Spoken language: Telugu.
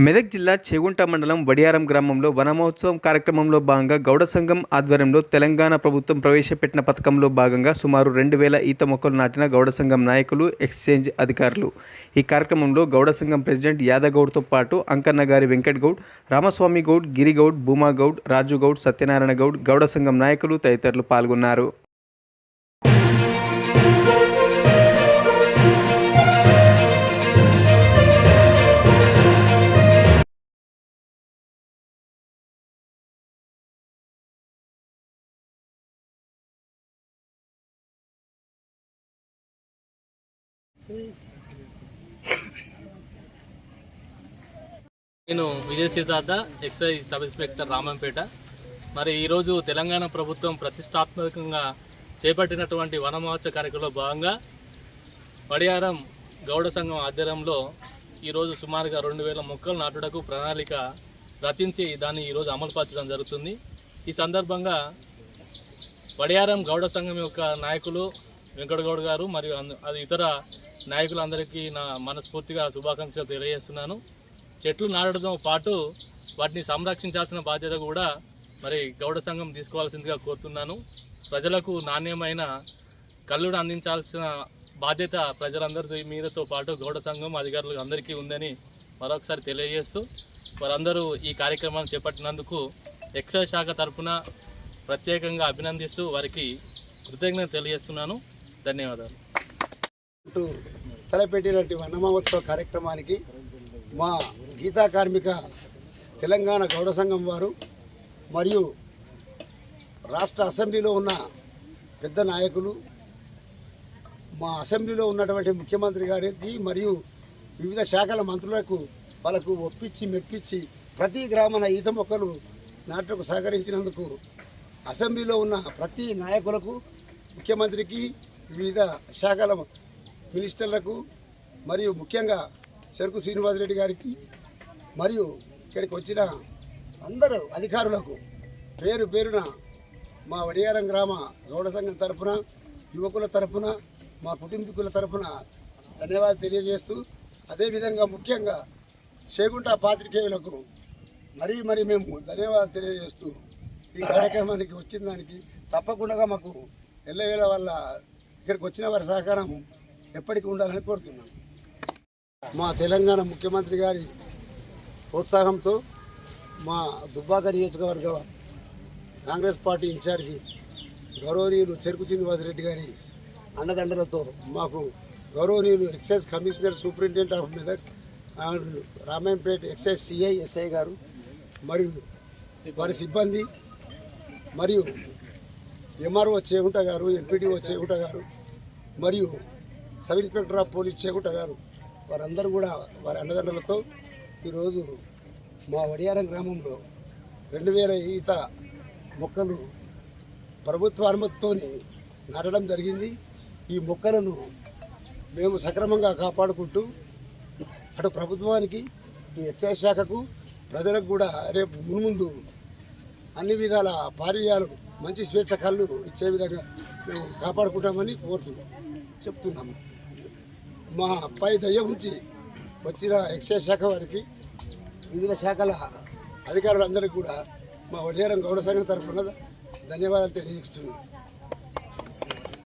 మెదక్ జిల్లా చేగుంట మండలం వడియారం గ్రామంలో వనమహోత్సవం కార్యక్రమంలో భాగంగా గౌడ సంఘం ఆధ్వర్యంలో తెలంగాణ ప్రభుత్వం ప్రవేశపెట్టిన పథకంలో భాగంగా సుమారు రెండు వేల ఈత మొక్కలు నాటిన గౌడ సంఘం నాయకులు ఎక్స్చేంజ్ అధికారులు. ఈ కార్యక్రమంలో గౌడ సంఘం ప్రెసిడెంట్ యాదగౌడ్తో పాటు అంకన్నగారి వెంకట్ గౌడ్ రామస్వామి గౌడ్ గిరిగౌడ్ భూమా గౌడ్ రాజు గౌడ్ సత్యనారాయణ గౌడ్ గౌడ సంఘం నాయకులు తదితరులు పాల్గొన్నారు. నేను Vijaya Siddhartha excise sub inspector Ramampet. మరి ఈరోజు తెలంగాణ ప్రభుత్వం ప్రతిష్టాత్మకంగా చేపట్టినటువంటి వనమహోత్సవ కార్యక్రమంలో భాగంగా వడియారం గౌడ సంఘం ఆధ్వర్యంలో ఈరోజు సుమారుగా రెండు వేల మొక్కలు నాటుటకు ప్రణాళిక రచించి దాన్ని ఈరోజు అమలుపరచడం జరుగుతుంది. ఈ సందర్భంగా వడియారం గౌడ సంఘం యొక్క నాయకులు వెంకటగౌడ్ గారు మరియు అది ఇతర నాయకులందరికీ నా మనస్ఫూర్తిగా శుభాకాంక్షలు తెలియజేస్తున్నాను. చెట్లు నాటడంతో పాటు వాటిని సంరక్షించాల్సిన బాధ్యత కూడా మరి గౌడ సంఘం తీసుకోవాల్సిందిగా కోరుతున్నాను. ప్రజలకు నాణ్యమైన కళ్ళును అందించాల్సిన బాధ్యత ప్రజలందరి మీదతో పాటు గౌడ సంఘం అధికారులు అందరికీ ఉందని మరొకసారి తెలియజేస్తూ వారందరూ ఈ కార్యక్రమాన్ని చేపట్టినందుకు ఎక్సైజ్ శాఖ తరఫున ప్రత్యేకంగా అభినందిస్తూ వారికి కృతజ్ఞత తెలియజేస్తున్నాను. ధన్యవాదాలు. తలపెట్టినటువంటి వన కార్యక్రమానికి మా గీతా కార్మిక తెలంగాణ గౌడ సంఘం వారు మరియు రాష్ట్ర అసెంబ్లీలో ఉన్న పెద్ద నాయకులు మా అసెంబ్లీలో ఉన్నటువంటి ముఖ్యమంత్రి గారికి మరియు వివిధ శాఖల మంత్రులకు వాళ్ళకు ఒప్పించి మెప్పించి ప్రతి గ్రామాల ఈత మొక్కలు నాటుకు సహకరించినందుకు అసెంబ్లీలో ఉన్న ప్రతి నాయకులకు ముఖ్యమంత్రికి వివిధ శాఖల మినిస్టర్లకు మరియు ముఖ్యంగా చెరుకు శ్రీనివాసరెడ్డి గారికి మరియు ఇక్కడికి వచ్చిన అందరూ అధికారులకు పేరు పేరున మా వడియారం గ్రామ గౌడ సంఘం తరపున యువకుల తరపున మా కుటుంబీకుల తరఫున ధన్యవాదాలు తెలియజేస్తూ అదేవిధంగా ముఖ్యంగా చేగుంట పాత్రికేయులకు మరీ మరి మేము ధన్యవాదాలు తెలియజేస్తూ ఈ కార్యక్రమానికి వచ్చిన దానికి తప్పకుండా మాకు ఎల్లవేళ వల్ల ఇక్కడికి వచ్చిన వారి సహకారం ఎప్పటికీ ఉండాలని కోరుతున్నాను మా తెలంగాణ ముఖ్యమంత్రి గారి ప్రోత్సాహంతో మా దుబ్బాక నియోజకవర్గ కాంగ్రెస్ పార్టీ ఇన్ఛార్జి గౌరవనీయులు చెరుకు శ్రీనివాసరెడ్డి గారి అండదండలతో మాకు గౌరవనీయులు excise commissioner superintendent of Medak and Ramayampet excise CI SI గారు మరియు వారి సిబ్బంది మరియు ఎంఆర్ఓ చేగుంట గారు ఎంపీడీఓ చేగుంట గారు మరియు sub inspector of police Chegunta గారు. వారందరూ కూడా వారి అండదండలతో ఈరోజు మా వడియారం గ్రామంలో రెండు వేల ఈత మొక్కలు ప్రభుత్వ అనుమతితో నాటడం జరిగింది. ఈ మొక్కలను మేము సక్రమంగా కాపాడుకుంటూ అటు ప్రభుత్వానికి ఇటు ఎక్సైజ్ శాఖకు ప్రజలకు కూడా రేపు మున్ముందు అన్ని విధాల పారీయాలు మంచి స్వేచ్ఛ కళ్ళు ఇచ్చే విధంగా మేము కాపాడుకుంటామని కోరుతున్నాం. చెప్తున్నాము మా అబ్బాయి దయ ఉంచి వచ్చిన ఎక్సైజ్ శాఖ వారికి వివిధ శాఖల అధికారులందరికీ కూడా మా వడియారం గౌడ సంఘం తరఫున ధన్యవాదాలు తెలియజేస్తున్నాం.